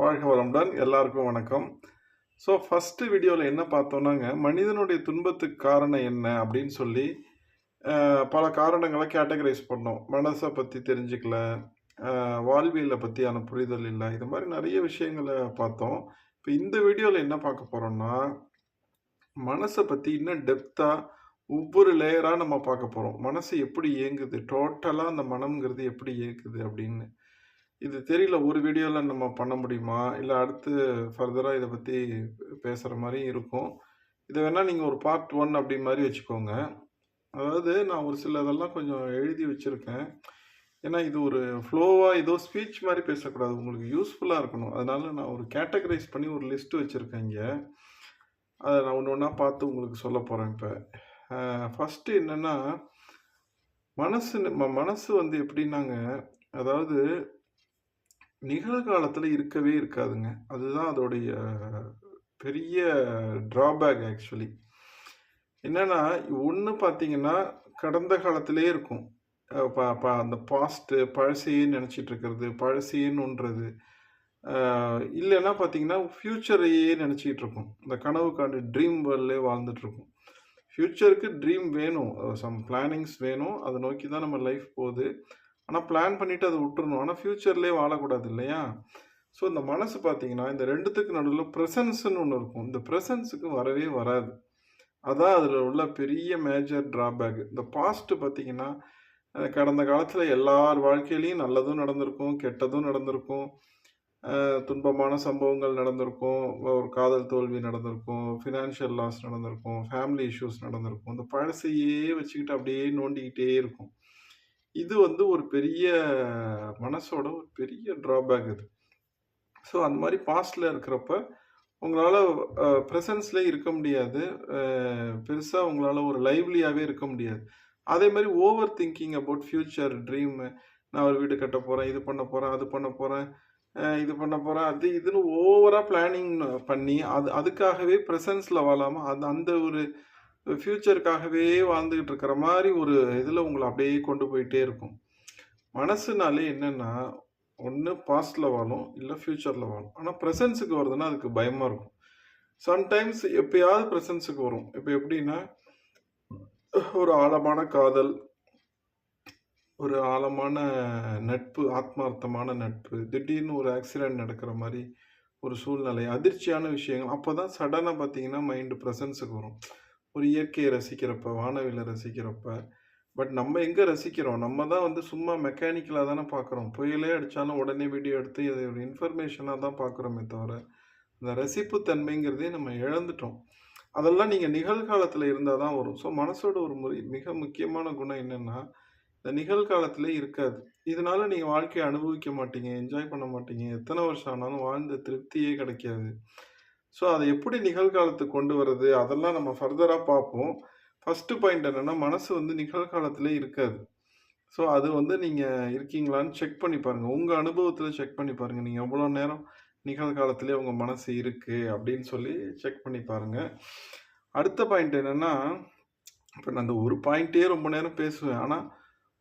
வாழ்க வளமுடன். எல்லாருக்கும் வணக்கம். ஸோ ஃபஸ்ட்டு வீடியோவில் என்ன பார்த்தோன்னாங்க மனிதனுடைய துன்பத்துக்கு காரணம் என்ன அப்படின்னு சொல்லி பல காரணங்களை கேட்டகரைஸ் பண்ணோம். மனசை பற்றி தெரிஞ்சுக்கல வாழ்வியலை பற்றியான புரிதல் இல்லை. இது மாதிரி நிறைய விஷயங்களை பார்த்தோம். இப்போ இந்த வீடியோவில் என்ன பார்க்க போகிறோம்னா மனசை பற்றி இன்னும் டெப்த்தாக ஒவ்வொரு லேயராக நம்ம பார்க்க போகிறோம் மனசு எப்படி இயங்குது? டோட்டலாக அந்த மனம்ங்கிறது எப்படி இயங்குது அப்படின்னு. இது தெரியல ஒரு வீடியோவில் நம்ம பண்ண முடியுமா? இல்லை அடுத்து ஃபர்தராக இதை பற்றி பேசுகிற மாதிரி இருக்கும். இதை வேணால் நீங்கள் ஒரு பார்ட் ஒன் அப்படி மாதிரி வச்சுக்கோங்க. அதாவது நான் ஒரு சில இதெல்லாம் கொஞ்சம் எழுதி வச்சுருக்கேன். ஏன்னா இது ஒரு ஃப்ளோவாக ஏதோ ஸ்பீச் மாதிரி பேசக்கூடாது. உங்களுக்கு யூஸ்ஃபுல்லாக இருக்கணும். அதனால நான் ஒரு கேட்டகரைஸ் பண்ணி ஒரு லிஸ்ட்டு வச்சுருக்கேன் இங்கே. அதை நான் ஒன்று ஒன்றா பார்த்து உங்களுக்கு சொல்ல போகிறேன் இப்போ. ஃபஸ்ட்டு என்னென்னா மனசு ம- மனசு வந்து எப்படின்னாங்க அதாவது நிகழ்காலத்தில் இருக்கவே இருக்காதுங்க. அதுதான் அதோடைய பெரிய ட்ராபேக் ஆக்சுவலி என்னென்னா ஒன்று பார்த்தீங்கன்னா கடந்த காலத்திலே இருக்கும். ப- ப- அந்த பாஸ்ட்டு பழசையே நினச்சிட்டு இருக்கிறது பழசையேன்னுன்றது இல்லைன்னா பார்த்தீங்கன்னா ஃப்யூச்சரையே நினச்சிக்கிட்டு இருக்கும். இந்த கனவு காண்டு ட்ரீம் வேர்ல்ட்லே வாழ்ந்துட்டுருக்கும் ஃப்யூச்சருக்கு ட்ரீம் வேணும். சம் பிளானிங்ஸ் வேணும். அதை நோக்கி தான் நம்ம லைஃப் போகுது. ஆனால் பிளான் பண்ணிட்டு அதை விட்டுறணும். ஆனால் ஃப்யூச்சர்லேயே வாழக்கூடாது இல்லையா? ஸோ இந்த மனசு பார்த்தீங்கன்னா இந்த ரெண்டுத்துக்கு நடுவில் ப்ரெசன்ஸ்னு ஒன்று இருக்கும். இந்த ப்ரெசன்ஸுக்கு வரவே வராது. அதான் அதில் உள்ள பெரிய மேஜர் ட்ராபேக் இந்த பாஸ்ட்டு பார்த்தீங்கன்னா கடந்த காலத்தில் எல்லார் வாழ்க்கையிலையும் நல்லதும் நடந்திருக்கும் கெட்டதும் நடந்திருக்கும். துன்பமான சம்பவங்கள் நடந்திருக்கும். ஒரு காதல் தோல்வி நடந்திருக்கும். ஃபினான்ஷியல் லாஸ் நடந்திருக்கும். ஃபேமிலி இஷ்யூஸ் நடந்திருக்கும். இந்த பழசையே வச்சுக்கிட்டு அப்படியே நோண்டிக்கிட்டே இருக்கும். இது வந்து ஒரு பெரிய மனசோட ஒரு பெரிய ட்ராபேக் இது. ஸோ அந்த மாதிரி பாஸ்டில் இருக்கிறப்ப உங்களால் ப்ரெசன்ஸ்லேயே இருக்க முடியாது. பெருசாக உங்களால் ஒரு லைவ்லியாகவே இருக்க முடியாது. அதே மாதிரி over thinking about future dream நான் ஒரு வீடு கட்ட போகிறேன் இது பண்ண போகிறேன் அது பண்ண போகிறேன் இது பண்ண போகிறேன் அது இதுன்னு ஓவராக பிளானிங் பண்ணி அது அதுக்காகவே ப்ரெசன்ஸில் வாழாமல் அது அந்த ஒரு ஃப்யூச்சருக்காகவே வாழ்ந்துக்கிட்டு இருக்கிற மாதிரி ஒரு இதில் உங்களை அப்படியே கொண்டு போயிட்டே இருக்கும். மனசுனாலே என்னென்னா ஒன்று பாஸ்டில் வாழும் இல்லை ஃப்யூச்சரில் வாழும். ஆனால் ப்ரெசன்ஸுக்கு வருதுன்னா அதுக்கு பயமாக இருக்கும். சம்டைம்ஸ் எப்பயாவது ப்ரெசன்ஸுக்கு வரும். இப்போ எப்படின்னா ஒரு ஆழமான காதல் ஒரு ஆழமான நட்பு ஆத்மார்த்தமான நட்பு திடீர்னு ஒரு ஆக்சிடென்ட் நடக்கிற மாதிரி ஒரு சூழ்நிலை அதிர்ச்சியான விஷயங்கள் அப்போ தான் சடனாக பார்த்தீங்கன்னா மைண்டு ப்ரெசன்ஸுக்கு வரும். ஒரு இயற்கையை ரசிக்கிறப்ப வானவில ரசிக்கிறப்ப பட் நம்ம எங்கே ரசிக்கிறோம்? நம்ம தான் வந்து சும்மா மெக்கானிக்கலாக தானே பார்க்குறோம். புயலே அடித்தாலும் உடனே வீடியோ எடுத்து இது ஒரு இன்ஃபர்மேஷனாக தான் பார்க்குறோமே தவிர இந்த ரசிப்பு தன்மைங்கிறதே நம்ம இழந்துட்டோம். அதெல்லாம் நீங்கள் நிகழ்காலத்தில் இருந்தால் தான் வரும். ஸோ மனசோட ஒரு முறை மிக முக்கியமான குணம் என்னென்னா இந்த நிகழ்காலத்திலே இருக்காது. இதனால நீங்கள் வாழ்க்கையை அனுபவிக்க மாட்டீங்க என்ஜாய் பண்ண மாட்டீங்க. எத்தனை வருஷம் ஆனாலும் வாழ்ந்த திருப்தியே கிடைக்காது. ஸோ அதை எப்படி நிகழ்காலத்துக்கு கொண்டு வர்றது? அதெல்லாம் நம்ம ஃபர்தராக பார்ப்போம். ஃபஸ்ட்டு பாயிண்ட் என்னென்னா மனசு வந்து நிகழ்காலத்திலே இருக்காது. ஸோ அது வந்து நீங்கள் இருக்கீங்களான்னு செக் பண்ணி பாருங்கள் உங்கள் அனுபவத்தில் செக் பண்ணி பாருங்கள் நீங்கள் எவ்வளோ நேரம் நிகழ்காலத்திலே உங்கள் மனசு இருக்குது அப்படின்னு சொல்லி செக் பண்ணி பாருங்கள் அடுத்த பாயிண்ட் என்னென்னா இப்போ நான் அந்த ஒரு பாயிண்ட்டே ரொம்ப நேரம் பேசுவேன். ஆனால்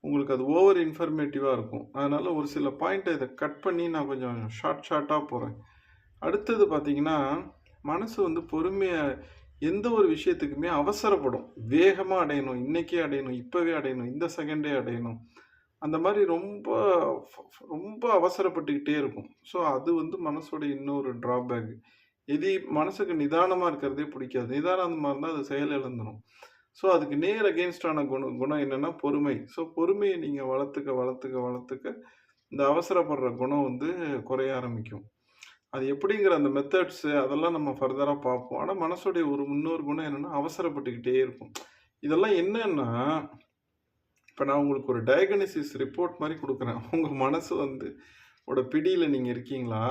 உங்களுக்கு அது ஓவர் இன்ஃபர்மேட்டிவாக இருக்கும். அதனால் ஒரு சில பாயிண்ட்டை இதை கட் பண்ணி நான் கொஞ்சம் ஷார்ட் ஷார்ட்டாக போகிறேன் அடுத்தது பார்த்தீங்கன்னா மனசு வந்து பொறுமையாக எந்த ஒரு விஷயத்துக்குமே அவசரப்படும். வேகமாக அடையணும். இன்றைக்கே அடையணும். இப்போவே அடையணும். இந்த செகண்டே அடையணும். அந்த மாதிரி ரொம்ப ரொம்ப அவசரப்பட்டுக்கிட்டே இருக்கும். ஸோ அது வந்து மனசோட இன்னொரு ட்ராபேக் எது மனசுக்கு நிதானமாக இருக்கிறதே பிடிக்காது. நிதானமாக இருந்தால் அது செயல் இழந்துடும் ஸோ அதுக்கு நேர் அகேன்ஸ்டான குணம் குணம் என்னென்னா பொறுமை. ஸோ பொறுமையை நீங்கள் வளர்த்துக்க வளர்த்துக்க வளர்த்துக்க இந்த அவசரப்படுற குணம் வந்து குறைய ஆரம்பிக்கும். அது எப்படிங்கிற அந்த மெத்தட்ஸு அதெல்லாம் நம்ம ஃபர்தராக பார்ப்போம். ஆனால் மனசுடைய ஒரு இன்னொரு குணம் என்னென்னா அவசரப்பட்டுக்கிட்டே இருக்கும் இதெல்லாம் என்னன்னா இப்போ நான் உங்களுக்கு ஒரு டயக்னசிஸ் ரிப்போர்ட் மாதிரி கொடுக்குறேன். உங்கள் மனசு வந்து ஓட பிடியில் நீங்கள் இருக்கீங்களா?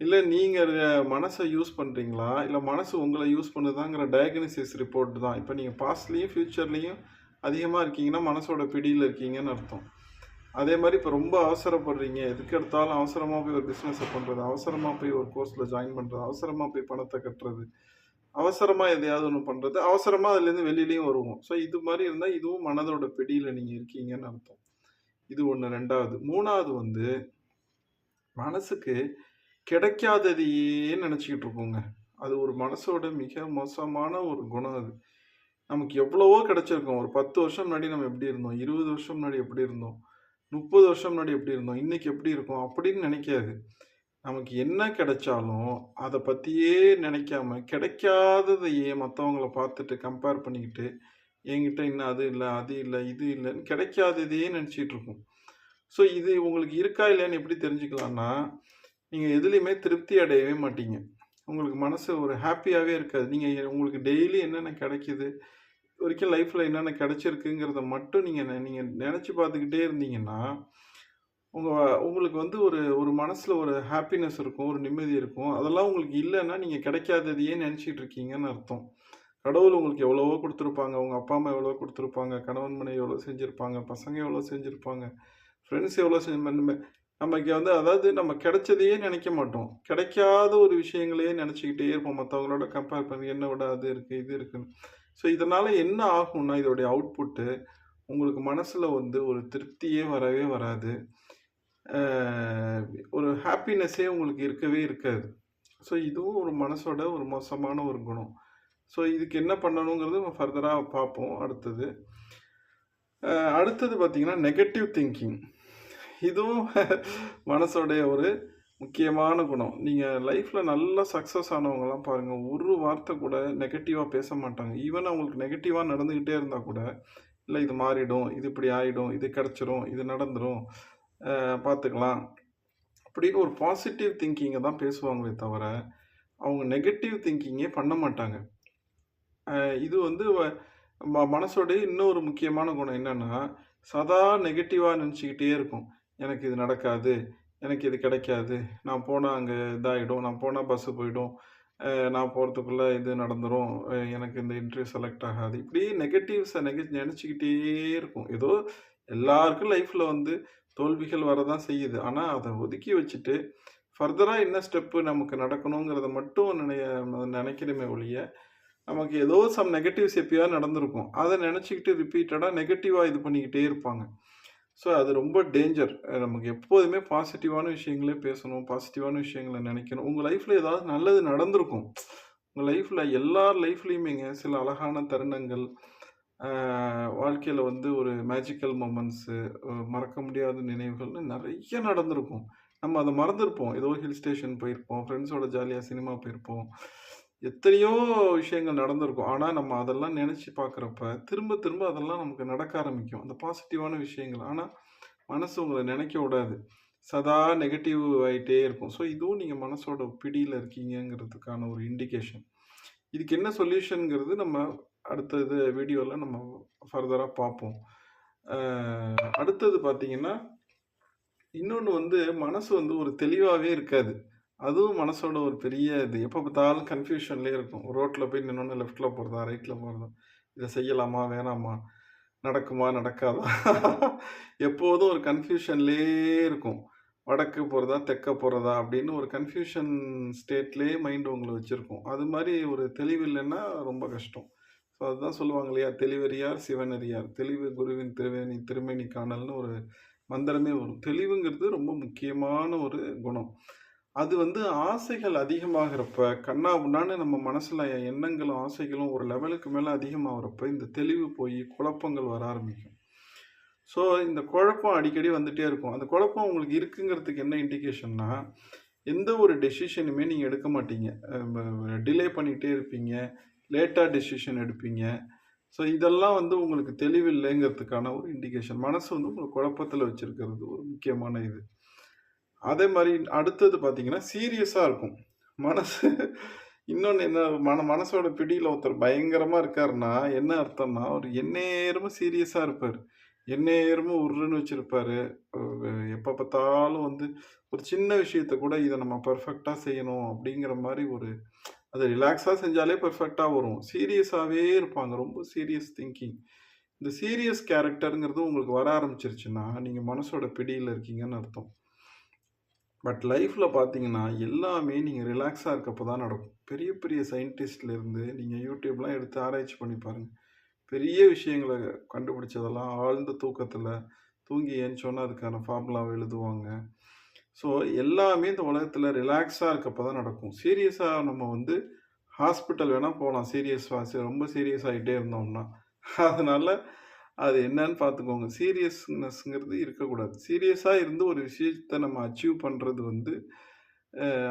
இல்லை நீங்கள் மனசை யூஸ் பண்ணுறீங்களா இல்லை மனசு உங்களை யூஸ் பண்ணுதாங்கிற டயக்னசிஸ் ரிப்போர்ட் தான். இப்போ நீங்கள் பாஸ்ட்லேயும் ஃப்யூச்சர்லேயும் அதிகமாக இருக்கீங்கன்னா மனசோட பிடியில் இருக்கீங்கன்னு அர்த்தம். அதே மாதிரி இப்போ ரொம்ப அவசரப்படுறீங்க. எதுக்கு எடுத்தாலும் அவசரமாக போய் ஒரு பிஸ்னஸை பண்ணுறது அவசரமாக போய் ஒரு கோர்ஸில் ஜாயின் பண்ணுறது அவசரமாக போய் பணத்தை கட்டுறது அவசரமாக எதையாவது ஒன்று பண்ணுறது அவசரமாக அதுலேருந்து வெளியிலையும் வருவோம். ஸோ இது மாதிரி இருந்தால் இதுவும் மனதோட பிடியில் நீங்கள் இருக்கீங்கன்னு அர்த்தம். இது ஒன்று ரெண்டாவது. மூணாவது வந்து மனசுக்கு கிடைக்காததையே நினச்சிக்கிட்டு இருக்கோங்க. அது ஒரு மனசோட மிக மோசமான ஒரு குணம் அது. நமக்கு எவ்வளவோ கிடைச்சிருக்கும். ஒரு பத்து வருஷம் முன்னாடி நம்ம எப்படி இருந்தோம்? இருபது வருஷம் முன்னாடி எப்படி இருந்தோம்? முப்பது வருஷம் முன்னாடி எப்படி இருந்தோம்? இன்னைக்கு எப்படி இருக்கும்? அப்படின்னு நினைக்காது. நமக்கு என்ன கிடைச்சாலும் அதை பற்றியே நினைக்காம கிடைக்காததையே மற்றவங்கள பார்த்துட்டு கம்பேர் பண்ணிக்கிட்டு என்கிட்ட இன்னும் அது இல்லை அது இல்லை இது இல்லைன்னு கிடைக்காததையே நினச்சிட்டு இருக்கும். ஸோ இது உங்களுக்கு இருக்கா இல்லையான்னு எப்படி தெரிஞ்சுக்கலாம்னா நீங்கள் எதுலேயுமே திருப்தி அடையவே மாட்டீங்க. உங்களுக்கு மனசு ஒரு ஹாப்பியாகவே இருக்காது. நீங்கள் உங்களுக்கு டெய்லி என்னென்ன கிடைக்கிது? வரைக்கும் லைஃப்பில் என்னென்ன கிடச்சிருக்குங்கிறத மட்டும் நீங்கள் நீங்கள் நினச்சி பார்த்துக்கிட்டே இருந்தீங்கன்னா உங்கள் உங்களுக்கு வந்து ஒரு ஒரு மனசில் ஒரு ஹாப்பினஸ் இருக்கும் ஒரு நிம்மதி இருக்கும். அதெல்லாம் உங்களுக்கு இல்லைன்னா நீங்கள் கிடைக்காததையே நினச்சிட்டு இருக்கீங்கன்னு அர்த்தம். கடவுள் உங்களுக்கு எவ்வளவோ கொடுத்துருப்பாங்க. உங்கள் அப்பா அம்மா எவ்வளோ கொடுத்துருப்பாங்க. கணவன் மனைவி எவ்வளோ செஞ்சுருப்பாங்க. பசங்க எவ்வளோ செஞ்சுருப்பாங்க. ஃப்ரெண்ட்ஸ் எவ்வளோ செஞ்சு நமக்கு வந்து அதாவது நம்ம கிடைச்சதையே நினைக்க மாட்டோம். கிடைக்காத ஒரு விஷயங்களையே நினச்சிக்கிட்டே இருப்போம். மற்றவங்களோட கம்பேர் பண்ணி என்ன விட அது இருக்குது இது இருக்குன்னு. ஸோ இதனால் என்ன ஆகும்னா இதோடைய அவுட்புட்டு உங்களுக்கு மனசில் வந்து ஒரு திருப்தியே வரவே வராது. ஒரு ஹாப்பினஸ்ஸே உங்களுக்கு இருக்கவே இருக்காது. ஸோ இதுவும் ஒரு மனசோட ஒரு மோசமான ஒரு குணம். ஸோ இதுக்கு என்ன பண்ணணுங்கிறது நம்ம ஃபர்தராக பார்ப்போம். அடுத்தது. அடுத்தது பார்த்திங்கன்னா நெகட்டிவ் திங்கிங் இதுவும் மனசோடைய ஒரு முக்கியமான குணம். நீங்கள் லைஃப்பில் நல்லா சக்ஸஸ் ஆனவங்கலாம் பாருங்கள் ஒரு வார்த்தை கூட நெகட்டிவாக பேச மாட்டாங்க. ஈவன் அவங்களுக்கு நெகட்டிவாக நடந்துக்கிட்டே இருந்தால் கூட இல்லை இது மாறிடும் இது இப்படி ஆகிடும் இது கிடச்சிரும் இது நடந்துடும் பார்த்துக்கலாம் அப்படின்னு ஒரு பாசிட்டிவ் திங்கிங்கை தான் பேசுவாங்களே தவிர அவங்க நெகட்டிவ் திங்கிங்கே பண்ண மாட்டாங்க. இது வந்து வ- மனசோடைய இன்னொரு முக்கியமான குணம் என்னென்னா சதா நெகட்டிவாக நினச்சிக்கிட்டே இருக்கும். எனக்கு இது நடக்காது எனக்கு இது கிடைக்காது. நான் போனால் அங்கே இதாகிடும் நான் போனால் பஸ்ஸு போயிடும். நான் போகிறதுக்குள்ளே இது நடந்துடும் எனக்கு இந்த இன்டர்வியூ செலக்ட் ஆகாது. இப்படி நெகட்டிவ்ஸை நெக நினச்சிக்கிட்டே இருக்கும். ஏதோ எல்லாருக்கும் லைஃப்பில் வந்து தோல்விகள் வரதான் செய்யுது. ஆனால் அதை ஒதுக்கி வச்சுட்டு ஃபர்தராக என்ன ஸ்டெப்பு நமக்கு நடக்கணுங்கிறத மட்டும் நினைய நினைக்கிறோமே ஒழிய நமக்கு ஏதோ சம் நெகட்டிவ்ஸ் எப்பயாவது நடந்திருக்கும். அதை நினச்சிக்கிட்டு ரிப்பீட்டடாக நெகட்டிவாக இது பண்ணிக்கிட்டே இருப்பாங்க. ஸோ அது ரொம்ப டேஞ்சர் நமக்கு எப்போதுமே பாசிட்டிவான விஷயங்களே பேசணும் பாசிட்டிவான விஷயங்களை நினைக்கணும். உங்கள் லைஃப்பில் ஏதாவது நல்லது நடந்திருக்கும். உங்கள் லைஃப்பில் எல்லார் லைஃப்லேயுமேங்க சில அழகான தருணங்கள். வாழ்க்கையில் வந்து ஒரு மேஜிக்கல் மூமெண்ட்ஸு மறக்க முடியாத நினைவுகள்னு நிறைய நடந்திருக்கும். நம்ம அதை மறந்துருப்போம். ஏதோ ஹில் ஸ்டேஷன் போயிருப்போம் ஃப்ரெண்ட்ஸோட ஜாலியாக சினிமா போயிருப்போம். எத்தனையோ விஷயங்கள் நடந்திருக்கும். ஆனால் நம்ம அதெல்லாம் நினச்சி பார்க்குறப்ப திரும்ப திரும்ப அதெல்லாம் நமக்கு நடக்க ஆரம்பிக்கும். அந்த பாசிட்டிவான விஷயங்கள். ஆனால் மனசு உங்களை நினைக்க விடாது. சதா நெகட்டிவ் ஆகிட்டே இருக்கும். ஸோ இதுவும் நீங்கள் மனசோட பிடியில் இருக்கீங்கங்கிறதுக்கான ஒரு இண்டிகேஷன் இதுக்கு என்ன சொல்யூஷனுங்கிறது நம்ம அடுத்தது வீடியோவில் நம்ம ஃபர்தராக பார்ப்போம். அடுத்தது பார்த்தீங்கன்னா இன்னொன்று வந்து மனசு வந்து ஒரு தெளிவாகவே இருக்காது. அதுவும் மனசோட ஒரு பெரிய இது. எப்போ பார்த்தாலும் கன்ஃபியூஷன்லேயே இருக்கும். ரோட்டில் போய் நின்னோன்னு லெஃப்ட்டில் போகிறதா ரைட்டில் போகிறதா இதை செய்யலாமா வேணாமா? நடக்குமா நடக்காதா? எப்போதும் ஒரு கன்ஃபியூஷன்லேயே இருக்கும். வடக்கு போகிறதா தெற்க போகிறதா அப்படின்னு ஒரு கன்ஃபியூஷன் ஸ்டேட்லேயே மைண்டு உங்களை வச்சுருக்கும். அது மாதிரி ஒரு தெளிவு இல்லைன்னா ரொம்ப கஷ்டம். ஸோ அதுதான் சொல்லுவாங்க இல்லையா? தெளிவறியார் சிவனறியார். தெளிவு குருவின் திருவேணி திருமேனி காணல்னு ஒரு மந்திரமே வரும். தெளிவுங்கிறது ரொம்ப முக்கியமான ஒரு குணம். அது வந்து ஆசைகள் அதிகமாகிறப்ப கண்ணா உண்ணான்னு நம்ம மனசில் எண்ணங்களும் ஆசைகளும் ஒரு லெவலுக்கு மேலே அதிகமாகிறப்ப இந்த தெளிவு போய் குழப்பங்கள் வர ஆரம்பிக்கும். ஸோ இந்த குழப்பம் அடிக்கடி வந்துகிட்டே இருக்கும். அந்த குழப்பம் உங்களுக்கு இருக்குங்கிறதுக்கு என்ன இண்டிகேஷன்னா எந்த ஒரு டெசிஷனுமே நீங்கள் எடுக்க மாட்டீங்க. டிலே பண்ணிகிட்டே இருப்பீங்க. லேட்டாக டெசிஷன் எடுப்பீங்க. ஸோ இதெல்லாம் வந்து உங்களுக்கு தெளிவில்லைங்கிறதுக்கான ஒரு இண்டிகேஷன் மனசு வந்து உங்களுக்கு குழப்பத்தில் வச்சுருக்கிறது ஒரு முக்கியமான இது. அதே மாதிரி அடுத்தது பார்த்தீங்கன்னா சீரியஸாக இருக்கும். மனசு இன்னொன்று என்ன மன மனசோட பிடியில் ஒருத்தர் பயங்கரமாக இருக்காருன்னா என்ன அர்த்தம்னா அவர் எந்நேரமும் சீரியஸாக இருப்பார். எந்நேரமும் உருன்னு வச்சுருப்பாரு. எப்போ பார்த்தாலும் வந்து ஒரு சின்ன விஷயத்த கூட இதை நம்ம பர்ஃபெக்டாக செய்யணும் அப்படிங்கிற மாதிரி ஒரு அது ரிலாக்ஸாக செஞ்சாலே பர்ஃபெக்டாக வரும். சீரியஸாகவே இருப்பாங்க. ரொம்ப சீரியஸ் திங்கிங் இந்த சீரியஸ் கேரக்டருங்கிறது உங்களுக்கு வர ஆரம்பிச்சிருச்சுன்னா நீங்கள் மனசோட பிடியில் இருக்கீங்கன்னு அர்த்தம். பட் லைஃப்பில் பார்த்தீங்கன்னா எல்லாமே நீங்கள் ரிலாக்ஸாக இருக்கப்போ தான் நடக்கும் பெரிய பெரிய சயின்டிஸ்ட்லேருந்து நீங்கள் யூடியூப்லாம் எடுத்து ஆராய்ச்சி பண்ணி பாருங்கள் பெரிய விஷயங்களை கண்டுபிடிச்சதெல்லாம் ஆழ்ந்த தூக்கத்தில் தூங்கி ஏன்னு அதுக்கான ஃபார்முலாவை எழுதுவாங்க ஸோ எல்லாமே இந்த உலகத்தில் ரிலாக்ஸாக இருக்கப்போ தான் நடக்கும். சீரியஸாக நம்ம வந்து ஹாஸ்பிட்டல் வேணால் போகலாம் சீரியஸ் வாசி ரொம்ப சீரியஸ் ஆகிட்டே இருந்தோம்னா. அதனால் அது என்னன்னு பார்த்துக்கோங்க. சீரியஸ்னஸ்ங்கிறது இருக்கக்கூடாது. சீரியஸாக இருந்து ஒரு விஷயத்த நம்ம அச்சீவ் பண்ணுறது வந்து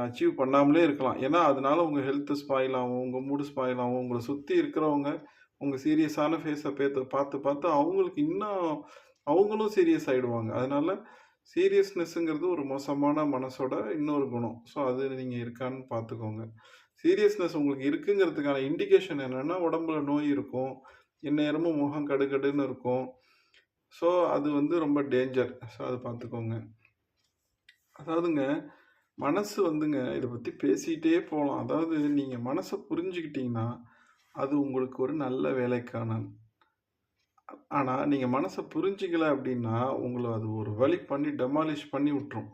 அச்சீவ் பண்ணாமலே இருக்கலாம். ஏன்னா, அதனால உங்கள் ஹெல்த்து ஸ்பாயில் ஆகும். உங்கள் மூடு ஸ்பாயில் ஆகும். உங்களை சுற்றி இருக்கிறவங்க உங்கள் சீரியஸான ஃபேஸை பேத்து பார்த்து பார்த்து அவங்களுக்கு இன்னும் அவங்களும் சீரியஸ் ஆகிடுவாங்க அதனால சீரியஸ்னஸ்ங்கிறது ஒரு மோசமான மனசோட இன்னொரு குணம். ஸோ அது நீங்கள் இருக்கான்னு பார்த்துக்கோங்க. சீரியஸ்னஸ் உங்களுக்கு இருக்குங்கிறதுக்கான இண்டிகேஷன் என்னென்னா உடம்புல நோய் இருக்கும். எந்நேரமும் முகம் கடுகடுன்னு இருக்கும். ஸோ அது வந்து ரொம்ப டேஞ்சர். ஸோ அதை பார்த்துக்கோங்க. அதாவதுங்க, மனசு வந்துங்க இதை பற்றி பேசிக்கிட்டே போகலாம் அதாவது நீங்கள் மனசை புரிஞ்சுக்கிட்டீங்கன்னா, அது உங்களுக்கு ஒரு நல்ல வேலைக்கான ஆனால் நீங்கள் மனசை புரிஞ்சிக்கல அப்படின்னா உங்களை அது ஒரு வழி பண்ணி டெமாலிஷ் பண்ணி விட்டுரும்.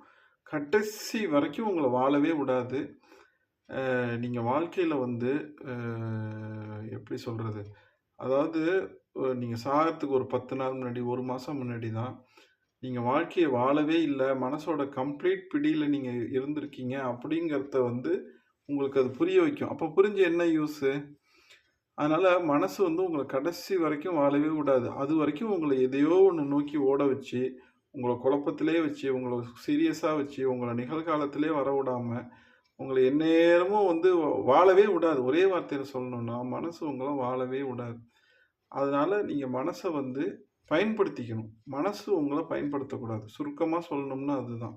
கடைசி வரைக்கும் உங்களை வாழவே விடாது. நீங்கள் வாழ்க்கையில் வந்து எப்படி சொல்கிறது அதாவது நீங்கள் சாகிறதுக்கு ஒரு 10 நாள் முன்னாடி, ஒரு மாதம் முன்னாடி தான், நீங்கள் வாழ்க்கையை வாழவே இல்லை மனசோட கம்ப்ளீட் பிடியில் நீங்கள் இருந்திருக்கீங்க அப்படிங்கிறத வந்து உங்களுக்கு அது புரிய வைக்கும். அப்போ புரிஞ்சு என்ன யூஸு? அதனால் மனசு வந்து உங்களை கடைசி வரைக்கும் வாழவே விடாது. அது வரைக்கும் உங்களை எதையோ ஒன்று நோக்கி ஓட வச்சு, உங்களை குழப்பத்திலே வச்சு, உங்களை சீரியஸாக வச்சு, உங்களை நிகழ்காலத்திலே விடாமல் உங்களை எந்நேரமும் வந்து வாழவே விடாது. ஒரே வார்த்தையில் சொல்லணும்னா, மனசு உங்களை வாழவே விடாது. அதனால் நீங்கள் மனசை வந்து பயன்படுத்திக்கணும். மனசு உங்களை பயன்படுத்தக்கூடாது. சுருக்கமாக சொல்லணும்னா அதுதான்.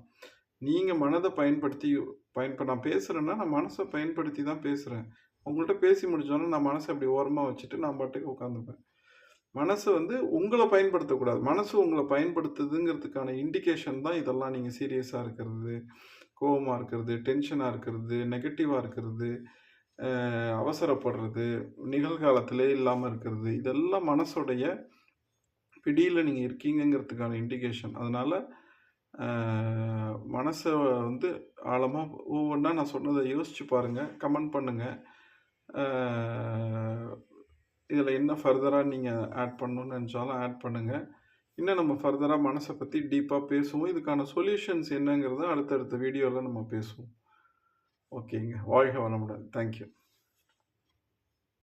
நீங்கள் மனதை பயன்படுத்தி பயன்ப நான் பேசுகிறேன்னா நான் மனசை பயன்படுத்தி தான் பேசுகிறேன் உங்கள்கிட்ட பேசி முடிச்சோனே நான் மனசை அப்படி ஓரமாக வச்சுட்டு நான் பாட்டுக்கு உட்காந்துப்பேன். மனசை வந்து உங்களை பயன்படுத்தக்கூடாது. மனசு உங்களை பயன்படுத்துதுங்கிறதுக்கான இண்டிகேஷன் தான் இதெல்லாம். நீங்கள் சீரியஸாக இருக்கிறது, கோபமாக இருக்கிறது, டென்ஷனாக இருக்கிறது, நெகட்டிவாக இருக்கிறது, அவசரப்படுறது, நிகழ்காலத்திலே இல்லாமல் இருக்கிறது. இதெல்லாம் மனசோடைய பிடியில் நீங்கள் இருக்கீங்கங்கிறதுக்கான இண்டிகேஷன். அதனால் மனசை வந்து ஆழமாக ஒவ்வொன்றா நான் சொன்னதை யோசிச்சு பாருங்கள் கமெண்ட் பண்ணுங்கள் இதில் என்ன ஃபர்தராக நீங்கள் ஆட் பண்ணணும்னு நினச்சாலும் ஆட் பண்ணுங்கள் இன்னும் நம்ம ஃபர்தராக மனசை பற்றி டீப்பாக பேசுவோம். இதுக்கான சொல்யூஷன்ஸ் என்னங்கிறத அடுத்தடுத்த வீடியோவில் நம்ம பேசுவோம். ஓகேங்க. வாழ்க வளமுடன். Thank you.